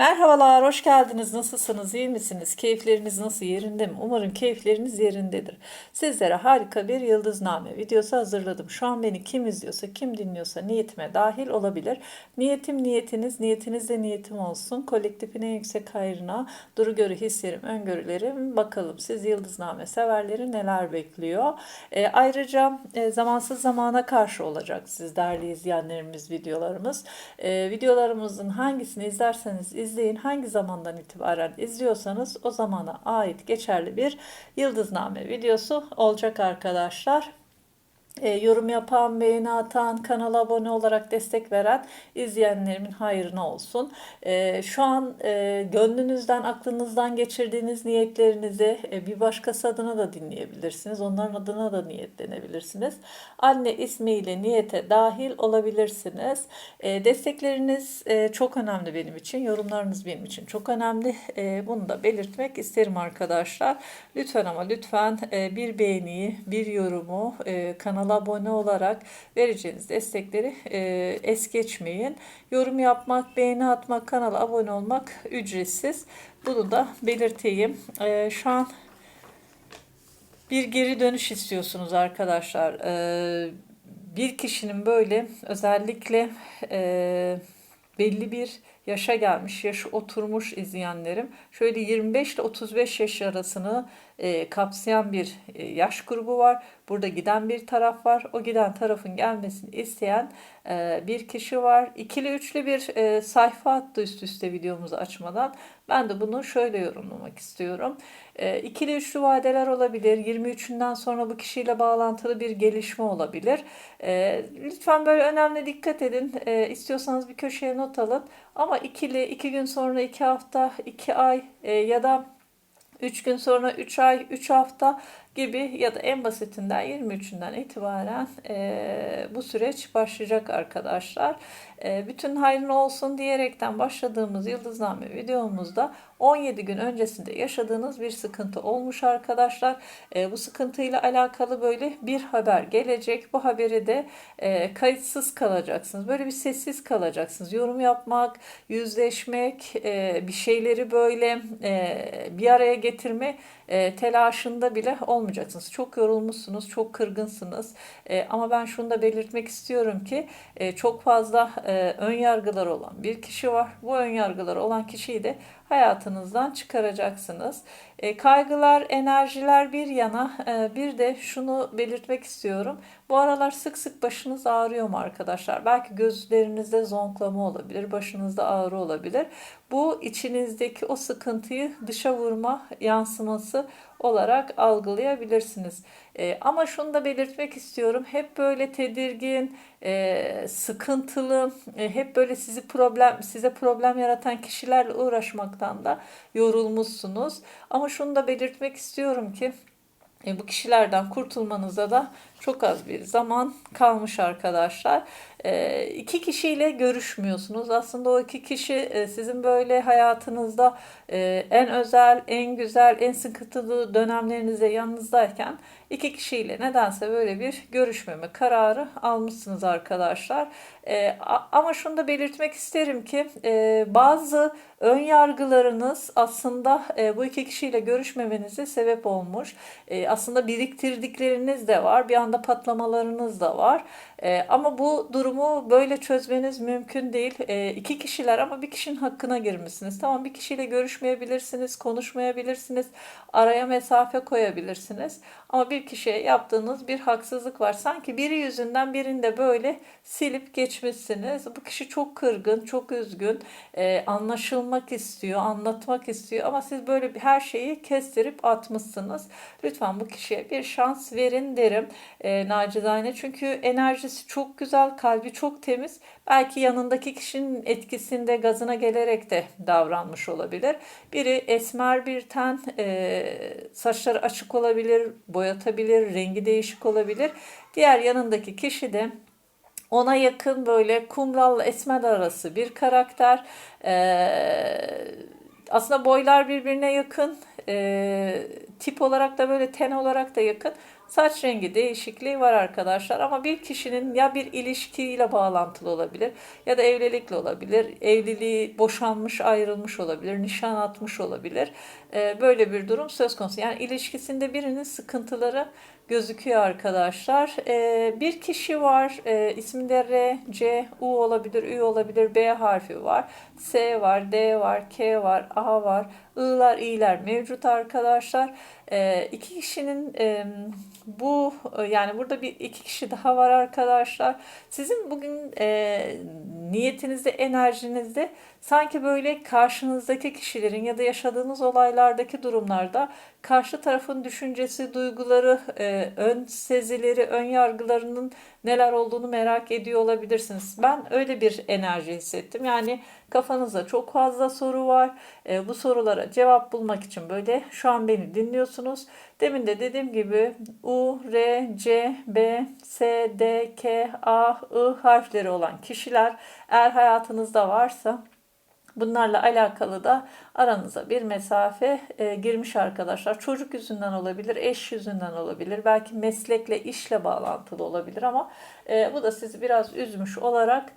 Merhabalar, hoş geldiniz. Nasılsınız, iyi misiniz? Keyifleriniz nasıl, yerinde mi? Umarım keyifleriniz yerindedir. Sizlere harika bir yıldızname videosu hazırladım. Şu an beni kim izliyorsa, kim dinliyorsa niyetime dahil olabilir. Niyetim niyetiniz, niyetiniz de niyetim olsun. Kolektifin yüksek hayrına, duru görü hislerim, öngörülerim. Bakalım siz yıldızname severleri neler bekliyor? E, ayrıca e, zamansız zamana karşı olacak siz değerli izleyenlerimiz videolarımız. E, videolarımızın hangisini izlerseniz izleyin hangi zamandan itibaren izliyorsanız o zamana ait geçerli bir yıldızname videosu olacak arkadaşlar. E, yorum yapan, beğeni atan, kanala abone olarak destek veren izleyenlerimin hayrına olsun. E, şu an e, gönlünüzden, aklınızdan geçirdiğiniz niyetlerinizi e, bir başkası adına da dinleyebilirsiniz. Onların adına da niyetlenebilirsiniz. Anne ismiyle niyete dahil olabilirsiniz. E, destekleriniz e, çok önemli benim için. Yorumlarınız benim için çok önemli. E, bunu da belirtmek isterim arkadaşlar. Lütfen ama lütfen e, bir beğeniyi, bir yorumu, e, kanala abone olarak vereceğiniz destekleri e, es geçmeyin. Yorum yapmak, beğeni atmak, kanala abone olmak ücretsiz. Bunu da belirteyim. E, şu an bir geri dönüş istiyorsunuz arkadaşlar. E, bir kişinin böyle özellikle e, belli bir yaşa gelmiş, yaşı oturmuş izleyenlerim. Şöyle 25 ile 35 yaş arasını e, kapsayan bir e, yaş grubu var. Burada giden bir taraf var. O giden tarafın gelmesini isteyen e, bir kişi var. İkili üçlü bir e, sayfa attı üst üste videomuzu açmadan. Ben de bunu şöyle yorumlamak istiyorum. E, ikili üçlü vadeler olabilir. 23'ünden sonra bu kişiyle bağlantılı bir gelişme olabilir. E, lütfen böyle önemli dikkat edin. E, istiyorsanız bir köşeye not alın. Ama ikili, iki gün sonra, iki hafta, iki ay e, ya da 3 gün sonra 3 ay, 3 hafta gibi ya da en basitinden 23'ünden itibaren e, bu süreç başlayacak arkadaşlar. E, bütün hayrın olsun diyerekten başladığımız yıldızname videomuzda 17 gün öncesinde yaşadığınız bir sıkıntı olmuş arkadaşlar. E, bu sıkıntıyla alakalı böyle bir haber gelecek. Bu haberi de e, kayıtsız kalacaksınız. Böyle bir sessiz kalacaksınız. Yorum yapmak, yüzleşmek, e, bir şeyleri böyle e, bir araya getirme e, telaşında bile olmayacaksınız. Çok yorulmuşsunuz, çok kırgınsınız. E, ama ben şunu da belirtmek istiyorum ki e, çok fazla e, ön yargılar olan bir kişi var. Bu ön yargılar olan kişiyi de hayatınızdan çıkaracaksınız. E, kaygılar, enerjiler bir yana e, bir de şunu belirtmek istiyorum. Bu aralar sık sık başınız ağrıyor mu arkadaşlar? Belki gözlerinizde zonklama olabilir, başınızda ağrı olabilir. Bu içinizdeki o sıkıntıyı dışa vurma yansıması olarak algılayabilirsiniz. E, ama şunu da belirtmek istiyorum. Hep böyle tedirgin, e, sıkıntılı, e, hep böyle sizi problem size problem yaratan kişilerle uğraşmaktan da yorulmuşsunuz. Ama şunu da belirtmek istiyorum ki e, bu kişilerden kurtulmanıza da çok az bir zaman kalmış arkadaşlar. E, iki kişiyle görüşmüyorsunuz. Aslında o iki kişi e, sizin böyle hayatınızda e, en özel, en güzel, en sıkıntılı dönemlerinizde yanınızdayken iki kişiyle nedense böyle bir görüşmeme kararı almışsınız arkadaşlar. E, ama şunu da belirtmek isterim ki e, bazı ön yargılarınız aslında e, bu iki kişiyle görüşmemenize sebep olmuş. E, aslında biriktirdikleriniz de var. Bir anda patlamalarınız da var. E, ama bu durumu böyle çözmeniz mümkün değil. E, iki kişiler ama bir kişinin hakkına girmişsiniz. Tamam bir kişiyle görüşmeyebilirsiniz, konuşmayabilirsiniz, araya mesafe koyabilirsiniz. Ama bir kişiye yaptığınız bir haksızlık var. Sanki biri yüzünden birinde böyle silip geçmişsiniz. Bu kişi çok kırgın, çok üzgün, e, anlaşılmak istiyor, anlatmak istiyor ama siz böyle her şeyi kestirip atmışsınız. Lütfen bu kişiye bir şans verin derim e, nacizane. Çünkü enerjisi çok güzel, kalbi çok temiz. Belki yanındaki kişinin etkisinde gazına gelerek de davranmış olabilir. Biri esmer bir ten, e, saçları açık olabilir, boyatabilir, rengi değişik olabilir. Diğer yanındaki kişi de ona yakın böyle kumralla esmer arası bir karakter. Ee, aslında boylar birbirine yakın. Ee, tip olarak da böyle ten olarak da yakın. Saç rengi değişikliği var arkadaşlar ama bir kişinin ya bir ilişkiyle bağlantılı olabilir ya da evlilikle olabilir. Evliliği boşanmış, ayrılmış olabilir, nişan atmış olabilir. Ee, böyle bir durum söz konusu. Yani ilişkisinde birinin sıkıntıları gözüküyor arkadaşlar. Ee, bir kişi var. Ee, isminde R, C, U olabilir, Ü olabilir, B harfi var. S var, D var, K var, A var. I'lar, i'ler mevcut arkadaşlar. Ee, iki kişinin e, bu yani burada bir iki kişi daha var arkadaşlar. Sizin bugün e, niyetinizde, enerjinizde sanki böyle karşınızdaki kişilerin ya da yaşadığınız olaylardaki durumlarda karşı tarafın düşüncesi, duyguları, e, ön sezileri, ön yargılarının neler olduğunu merak ediyor olabilirsiniz. Ben öyle bir enerji hissettim. Yani kafanızda çok fazla soru var. E, bu sorulara cevap bulmak için böyle şu an beni dinliyorsunuz. Demin de dediğim gibi U, R, C, B, S, D, K, A, I harfleri olan kişiler eğer hayatınızda varsa Bunlarla alakalı da aranıza bir mesafe e, girmiş arkadaşlar. Çocuk yüzünden olabilir, eş yüzünden olabilir, belki meslekle, işle bağlantılı olabilir ama e, bu da sizi biraz üzmüş olarak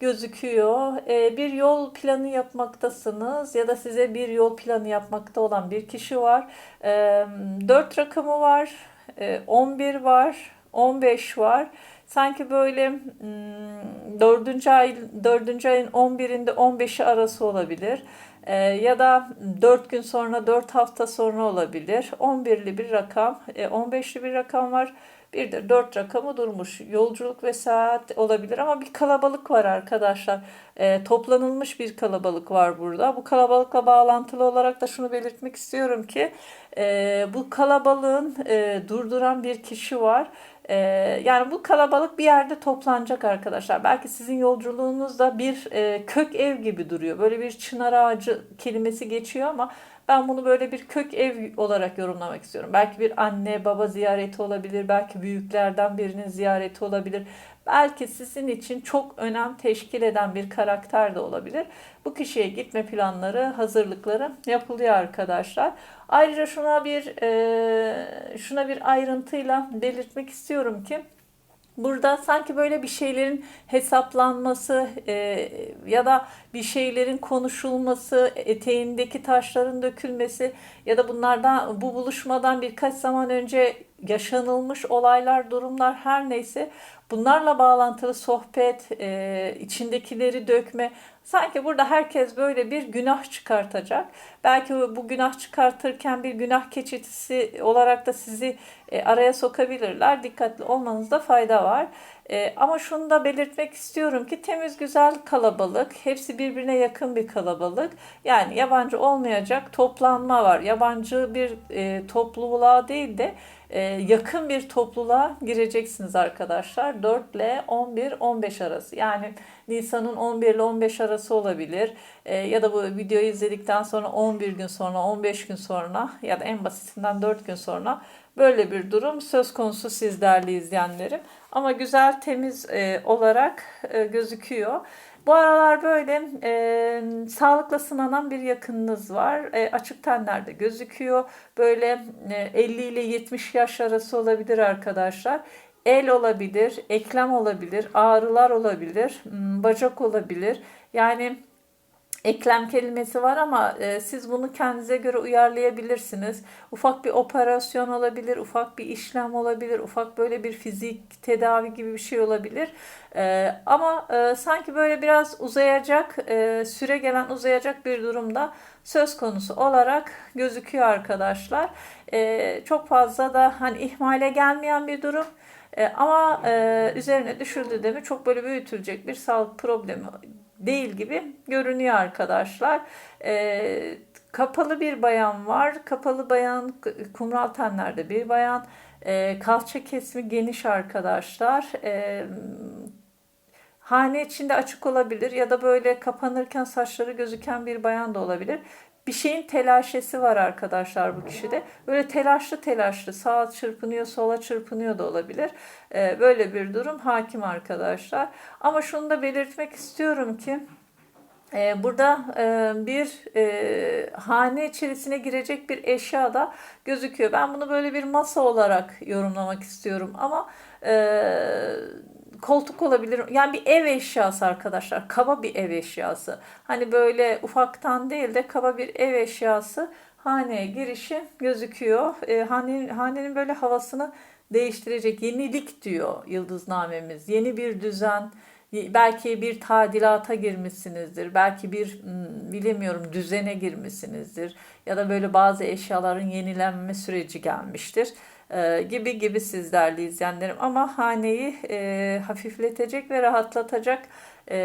gözüküyor. E, bir yol planı yapmaktasınız ya da size bir yol planı yapmakta olan bir kişi var. E, 4 rakamı var, e, 11 var, 15 var sanki böyle hmm, 4. ay 4. ayın 11'inde 15'i arası olabilir. Ee, ya da 4 gün sonra 4 hafta sonra olabilir. 11'li bir rakam, e, 15'li bir rakam var. Bir de 4 rakamı durmuş. Yolculuk ve saat olabilir ama bir kalabalık var arkadaşlar. E, toplanılmış bir kalabalık var burada. Bu kalabalıkla bağlantılı olarak da şunu belirtmek istiyorum ki e, bu kalabalığın e, durduran bir kişi var. Ee, yani bu kalabalık bir yerde toplanacak arkadaşlar. Belki sizin yolculuğunuzda bir e, kök ev gibi duruyor. Böyle bir çınar ağacı kelimesi geçiyor ama ben bunu böyle bir kök ev olarak yorumlamak istiyorum. Belki bir anne baba ziyareti olabilir. Belki büyüklerden birinin ziyareti olabilir. Belki sizin için çok önem teşkil eden bir karakter de olabilir. Bu kişiye gitme planları, hazırlıkları yapılıyor arkadaşlar. Ayrıca şuna bir şuna bir ayrıntıyla belirtmek istiyorum ki Burada sanki böyle bir şeylerin hesaplanması e, ya da bir şeylerin konuşulması, eteğindeki taşların dökülmesi ya da bunlardan bu buluşmadan birkaç zaman önce yaşanılmış olaylar, durumlar her neyse bunlarla bağlantılı sohbet, e, içindekileri dökme. Sanki burada herkes böyle bir günah çıkartacak. Belki bu günah çıkartırken bir günah keçitisi olarak da sizi e, araya sokabilirler. Dikkatli olmanızda fayda var. E, ama şunu da belirtmek istiyorum ki temiz güzel kalabalık. Hepsi birbirine yakın bir kalabalık. Yani yabancı olmayacak toplanma var. Yabancı bir e, topluluğa değil de e, yakın bir topluluğa gireceksiniz arkadaşlar. 4 ile 11-15 arası. Yani Nisan'ın 11 ile 15 arası olabilir. E, ya da bu videoyu izledikten sonra 11 gün sonra, 15 gün sonra ya da en basitinden 4 gün sonra böyle bir durum söz konusu siz değerli izleyenlerim. Ama güzel, temiz e, olarak e, gözüküyor. Bu aralar böyle e, sağlıkla sınanan bir yakınınız var. E, açık tenlerde gözüküyor. Böyle e, 50 ile 70 yaş arası olabilir arkadaşlar. El olabilir, eklem olabilir, ağrılar olabilir, bacak olabilir. Yani eklem kelimesi var ama e, siz bunu kendinize göre uyarlayabilirsiniz. Ufak bir operasyon olabilir, ufak bir işlem olabilir, ufak böyle bir fizik tedavi gibi bir şey olabilir. E, ama e, sanki böyle biraz uzayacak, e, süre gelen uzayacak bir durumda söz konusu olarak gözüküyor arkadaşlar. E, çok fazla da hani ihmale gelmeyen bir durum. E, ama e, üzerine düşüldü mi çok böyle büyütülecek bir sağlık problemi değil gibi görünüyor arkadaşlar. E, kapalı bir bayan var. Kapalı bayan kumral tenlerde bir bayan. E, kalça kesimi geniş arkadaşlar. E, hane içinde açık olabilir ya da böyle kapanırken saçları gözüken bir bayan da olabilir bir şeyin telaşesi var arkadaşlar bu kişide. Böyle telaşlı telaşlı sağa çırpınıyor sola çırpınıyor da olabilir. Ee, böyle bir durum hakim arkadaşlar. Ama şunu da belirtmek istiyorum ki Ee, burada e, bir e, hane içerisine girecek bir eşya da gözüküyor. Ben bunu böyle bir masa olarak yorumlamak istiyorum ama e, koltuk olabilir. Yani bir ev eşyası arkadaşlar. Kaba bir ev eşyası. Hani böyle ufaktan değil de kaba bir ev eşyası haneye girişi gözüküyor. E, hane, hanenin böyle havasını değiştirecek yenilik diyor yıldıznamemiz. Yeni bir düzen, belki bir tadilata girmişsinizdir. Belki bir hmm, bilemiyorum düzene girmişsinizdir. Ya da böyle bazı eşyaların yenilenme süreci gelmiştir. Ee, gibi gibi sizlerle izleyenlerim. Ama haneyi e, hafifletecek ve rahatlatacak e,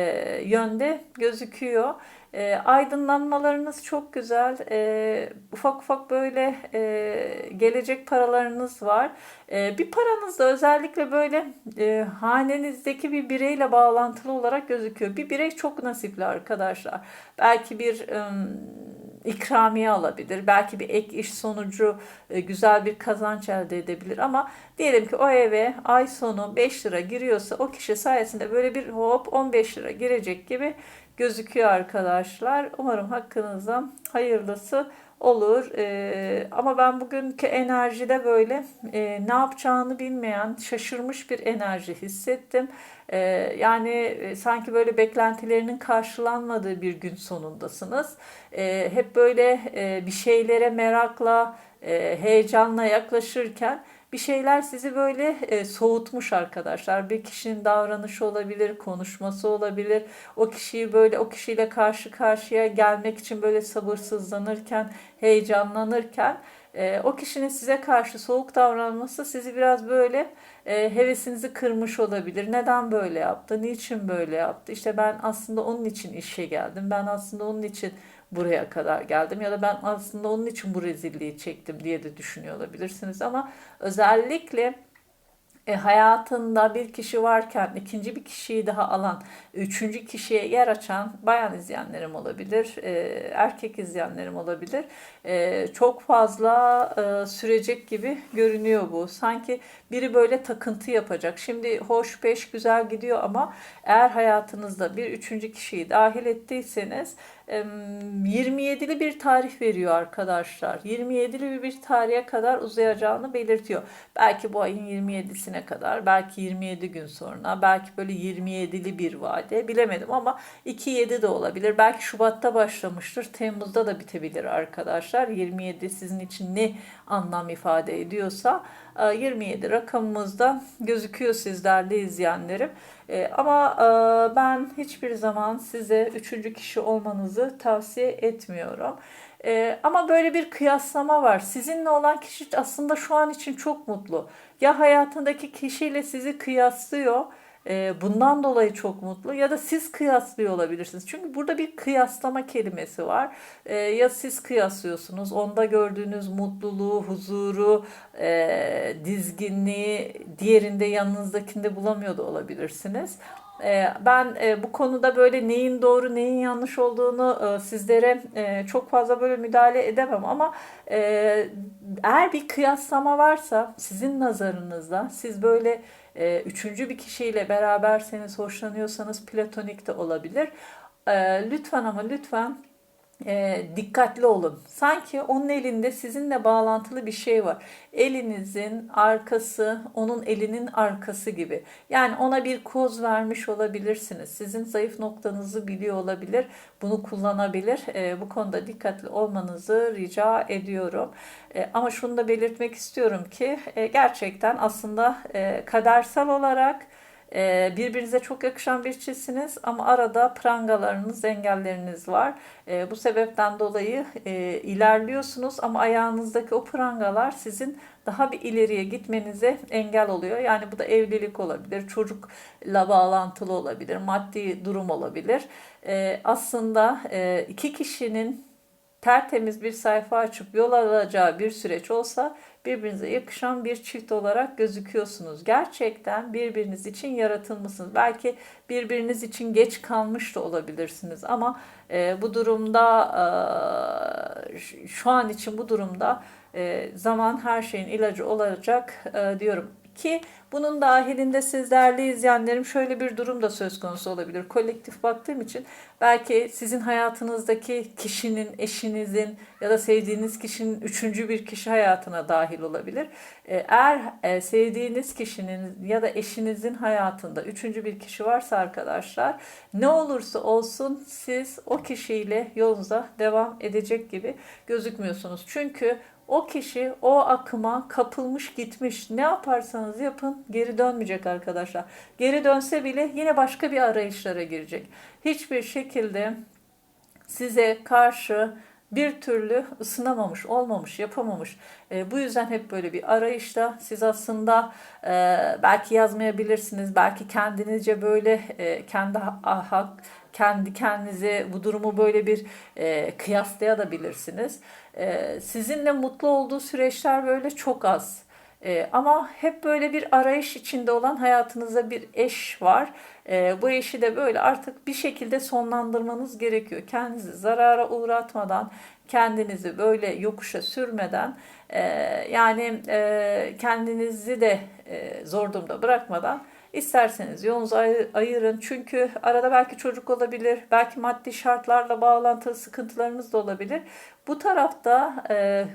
yönde gözüküyor. E, aydınlanmalarınız çok güzel. E, ufak ufak böyle e, gelecek paralarınız var. E, bir paranız da özellikle böyle e, hanenizdeki bir bireyle bağlantılı olarak gözüküyor. Bir birey çok nasipli arkadaşlar. Belki bir... E, ikramiye alabilir. Belki bir ek iş sonucu e, güzel bir kazanç elde edebilir ama diyelim ki o eve ay sonu 5 lira giriyorsa o kişi sayesinde böyle bir hop 15 lira girecek gibi gözüküyor arkadaşlar. Umarım hakkınızda hayırlısı olur. Ee, ama ben bugünkü enerjide böyle e, ne yapacağını bilmeyen, şaşırmış bir enerji hissettim. Ee, yani e, sanki böyle beklentilerinin karşılanmadığı bir gün sonundasınız. Ee, hep böyle e, bir şeylere merakla, e, heyecanla yaklaşırken bir şeyler sizi böyle e, soğutmuş arkadaşlar. Bir kişinin davranışı olabilir, konuşması olabilir. O kişiyi böyle o kişiyle karşı karşıya gelmek için böyle sabırsızlanırken, heyecanlanırken e, o kişinin size karşı soğuk davranması sizi biraz böyle e, hevesinizi kırmış olabilir. Neden böyle yaptı? Niçin böyle yaptı? İşte ben aslında onun için işe geldim. Ben aslında onun için buraya kadar geldim ya da ben aslında onun için bu rezilliği çektim diye de düşünüyor olabilirsiniz ama özellikle e, hayatında bir kişi varken ikinci bir kişiyi daha alan, üçüncü kişiye yer açan bayan izleyenlerim olabilir, e, erkek izleyenlerim olabilir. E, çok fazla e, sürecek gibi görünüyor bu. Sanki biri böyle takıntı yapacak. Şimdi hoş beş güzel gidiyor ama eğer hayatınızda bir üçüncü kişiyi dahil ettiyseniz 27'li bir tarih veriyor arkadaşlar. 27'li bir tarihe kadar uzayacağını belirtiyor. Belki bu ayın 27'sine kadar, belki 27 gün sonra, belki böyle 27'li bir vade bilemedim ama 2-7 de olabilir. Belki Şubat'ta başlamıştır, Temmuz'da da bitebilir arkadaşlar. 27 sizin için ne anlam ifade ediyorsa 27 rakamımızda gözüküyor sizlerle izleyenlerim. E, ama e, ben hiçbir zaman size üçüncü kişi olmanızı tavsiye etmiyorum. E, ama böyle bir kıyaslama var. Sizinle olan kişi aslında şu an için çok mutlu. Ya hayatındaki kişiyle sizi kıyaslıyor e, bundan dolayı çok mutlu ya da siz kıyaslıyor olabilirsiniz. Çünkü burada bir kıyaslama kelimesi var. E, ya siz kıyaslıyorsunuz, onda gördüğünüz mutluluğu, huzuru, e, dizginliği diğerinde yanınızdakinde bulamıyor da olabilirsiniz. Ben bu konuda böyle neyin doğru neyin yanlış olduğunu sizlere çok fazla böyle müdahale edemem ama eğer bir kıyaslama varsa sizin nazarınızda siz böyle e, üçüncü bir kişiyle beraberseniz, hoşlanıyorsanız platonik de olabilir. E, lütfen ama lütfen e, dikkatli olun. Sanki onun elinde sizinle bağlantılı bir şey var. Elinizin arkası onun elinin arkası gibi. Yani ona bir koz vermiş olabilirsiniz. Sizin zayıf noktanızı biliyor olabilir. Bunu kullanabilir. E, bu konuda dikkatli olmanızı rica ediyorum. E, ama şunu da belirtmek istiyorum ki e, gerçekten aslında e, kadersel olarak ee, birbirinize çok yakışan bir çiftsiniz ama arada prangalarınız, engelleriniz var. Ee, bu sebepten dolayı e, ilerliyorsunuz ama ayağınızdaki o prangalar sizin daha bir ileriye gitmenize engel oluyor. Yani bu da evlilik olabilir, çocukla bağlantılı olabilir, maddi durum olabilir. Ee, aslında e, iki kişinin tertemiz bir sayfa açıp yol alacağı bir süreç olsa birbirinize yakışan bir çift olarak gözüküyorsunuz. Gerçekten birbiriniz için yaratılmışsınız. Belki birbiriniz için geç kalmış da olabilirsiniz ama e, bu durumda e, şu an için bu durumda e, zaman her şeyin ilacı olacak e, diyorum ki Bunun dahilinde siz değerli izleyenlerim şöyle bir durum da söz konusu olabilir. Kolektif baktığım için belki sizin hayatınızdaki kişinin, eşinizin ya da sevdiğiniz kişinin üçüncü bir kişi hayatına dahil olabilir. E, Eğer e, sevdiğiniz kişinin ya da eşinizin hayatında üçüncü bir kişi varsa arkadaşlar ne olursa olsun siz o kişiyle yolunuza devam edecek gibi gözükmüyorsunuz. Çünkü o kişi o akıma kapılmış gitmiş. Ne yaparsanız yapın geri dönmeyecek arkadaşlar. Geri dönse bile yine başka bir arayışlara girecek. Hiçbir şekilde size karşı bir türlü ısınamamış, olmamış, yapamamış. E, bu yüzden hep böyle bir arayışta. Siz aslında e, belki yazmayabilirsiniz, belki kendinizce böyle e, kendi ha- hak, kendi kendinize bu durumu böyle bir e, kıyaslayabilirsiniz. E, sizinle mutlu olduğu süreçler böyle çok az. E, ama hep böyle bir arayış içinde olan hayatınızda bir eş var. E, bu eşi de böyle artık bir şekilde sonlandırmanız gerekiyor. Kendinizi zarara uğratmadan, kendinizi böyle yokuşa sürmeden, e, yani e, kendinizi de e, zor durumda bırakmadan İsterseniz yolunuzu ayı- ayırın. Çünkü arada belki çocuk olabilir, belki maddi şartlarla bağlantılı sıkıntılarınız da olabilir. Bu tarafta e,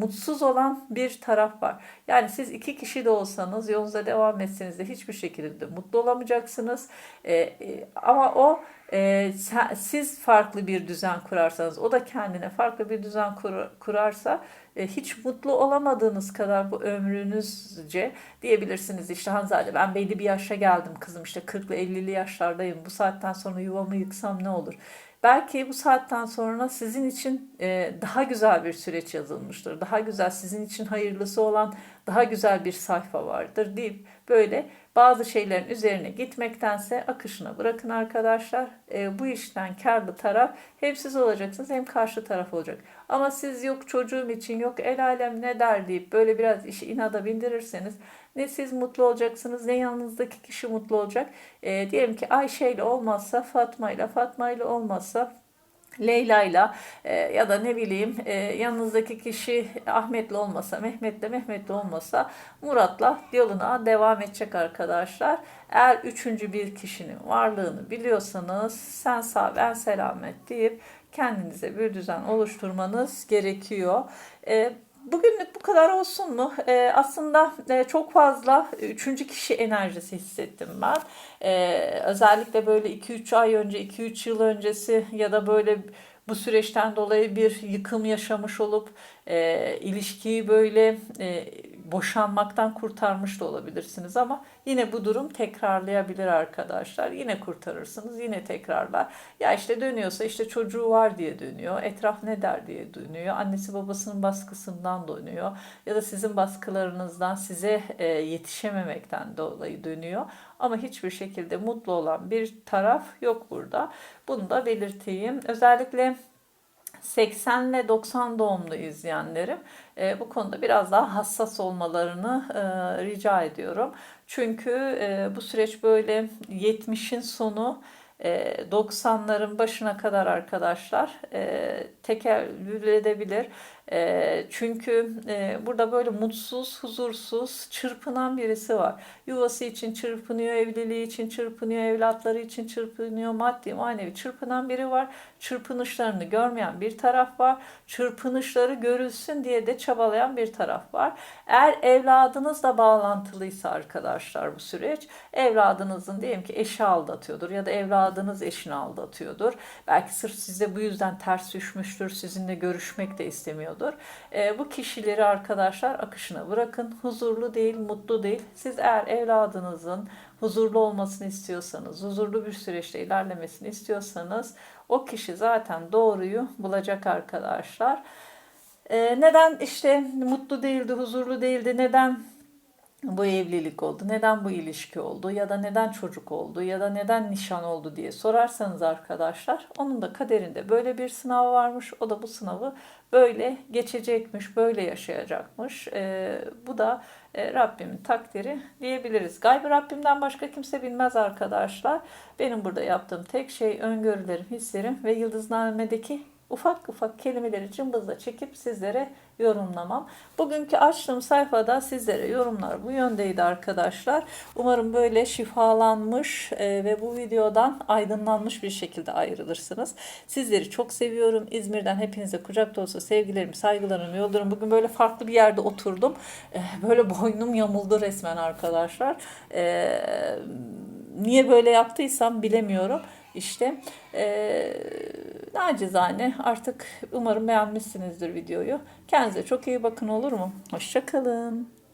mutsuz olan bir taraf var. Yani siz iki kişi de olsanız yolunuza devam etseniz de hiçbir şekilde de mutlu olamayacaksınız. E, e, ama o e, siz farklı bir düzen kurarsanız, o da kendine farklı bir düzen kur- kurarsa hiç mutlu olamadığınız kadar bu ömrünüzce diyebilirsiniz. İşte Hanzade ben belli bir yaşa geldim kızım işte 40'lı 50'li yaşlardayım. Bu saatten sonra yuvamı yıksam ne olur? Belki bu saatten sonra sizin için e, daha güzel bir süreç yazılmıştır. Daha güzel sizin için hayırlısı olan daha güzel bir sayfa vardır deyip böyle bazı şeylerin üzerine gitmektense akışına bırakın arkadaşlar. E, bu işten karlı taraf hem siz olacaksınız hem karşı taraf olacak. Ama siz yok çocuğum için yok el alem ne der deyip böyle biraz işi inada bindirirseniz ne siz mutlu olacaksınız ne yanınızdaki kişi mutlu olacak. E, diyelim ki Ayşe ile olmazsa Fatma ile Fatma ile olmazsa Leyla'yla e, ya da ne bileyim e, yanınızdaki kişi Ahmet'le olmasa, Mehmet'le Mehmet'le olmasa Murat'la yoluna devam edecek arkadaşlar. Eğer üçüncü bir kişinin varlığını biliyorsanız sen sağ ben selamet deyip kendinize bir düzen oluşturmanız gerekiyor. E, Bugünlük bu kadar olsun mu? Ee, aslında e, çok fazla üçüncü kişi enerjisi hissettim ben. Ee, özellikle böyle 2-3 ay önce, 2-3 yıl öncesi ya da böyle bu süreçten dolayı bir yıkım yaşamış olup e, ilişkiyi böyle e, boşanmaktan kurtarmış da olabilirsiniz ama yine bu durum tekrarlayabilir arkadaşlar. Yine kurtarırsınız, yine tekrarlar. Ya işte dönüyorsa işte çocuğu var diye dönüyor, etraf ne der diye dönüyor, annesi babasının baskısından dönüyor ya da sizin baskılarınızdan size e, yetişememekten dolayı dönüyor. Ama hiçbir şekilde mutlu olan bir taraf yok burada. Bunu da belirteyim. Özellikle 80 ile 90 doğumlu izleyenlerim e, bu konuda biraz daha hassas olmalarını e, rica ediyorum. Çünkü e, bu süreç böyle 70'in sonu e, 90'ların başına kadar arkadaşlar e, tekellül edebilir. E, çünkü e, burada böyle mutsuz, huzursuz, çırpınan birisi var. Yuvası için çırpınıyor, evliliği için çırpınıyor, evlatları için çırpınıyor, maddi manevi çırpınan biri var. Çırpınışlarını görmeyen bir taraf var. Çırpınışları görülsün diye de çabalayan bir taraf var. Eğer evladınızla bağlantılıysa arkadaşlar bu süreç, evladınızın diyelim ki eşi aldatıyordur ya da evladınız eşini aldatıyordur. Belki sırf size bu yüzden ters düşmüştür, sizinle görüşmek de istemiyordur. E, bu kişileri arkadaşlar akışına bırakın. Huzurlu değil, mutlu değil. Siz eğer evladınızın huzurlu olmasını istiyorsanız, huzurlu bir süreçte ilerlemesini istiyorsanız o kişi zaten doğruyu bulacak arkadaşlar. E, neden işte mutlu değildi, huzurlu değildi, neden bu evlilik oldu, neden bu ilişki oldu ya da neden çocuk oldu ya da neden nişan oldu diye sorarsanız arkadaşlar onun da kaderinde böyle bir sınav varmış. O da bu sınavı böyle geçecekmiş, böyle yaşayacakmış. Ee, bu da e, Rabbimin takdiri diyebiliriz. Gaybı Rabbimden başka kimse bilmez arkadaşlar. Benim burada yaptığım tek şey öngörülerim, hislerim ve yıldıznamedeki ufak ufak kelimeleri cımbızla çekip sizlere yorumlamam. Bugünkü açtığım sayfada sizlere yorumlar bu yöndeydi arkadaşlar. Umarım böyle şifalanmış e, ve bu videodan aydınlanmış bir şekilde ayrılırsınız. Sizleri çok seviyorum. İzmir'den hepinize kucak dolusu sevgilerimi, saygılarımı yolluyorum. Bugün böyle farklı bir yerde oturdum. E, Böyle boynum yamuldu resmen arkadaşlar. E, Niye böyle yaptıysam bilemiyorum. İşte eee nacizane artık umarım beğenmişsinizdir videoyu. Kendinize çok iyi bakın olur mu? Hoşçakalın.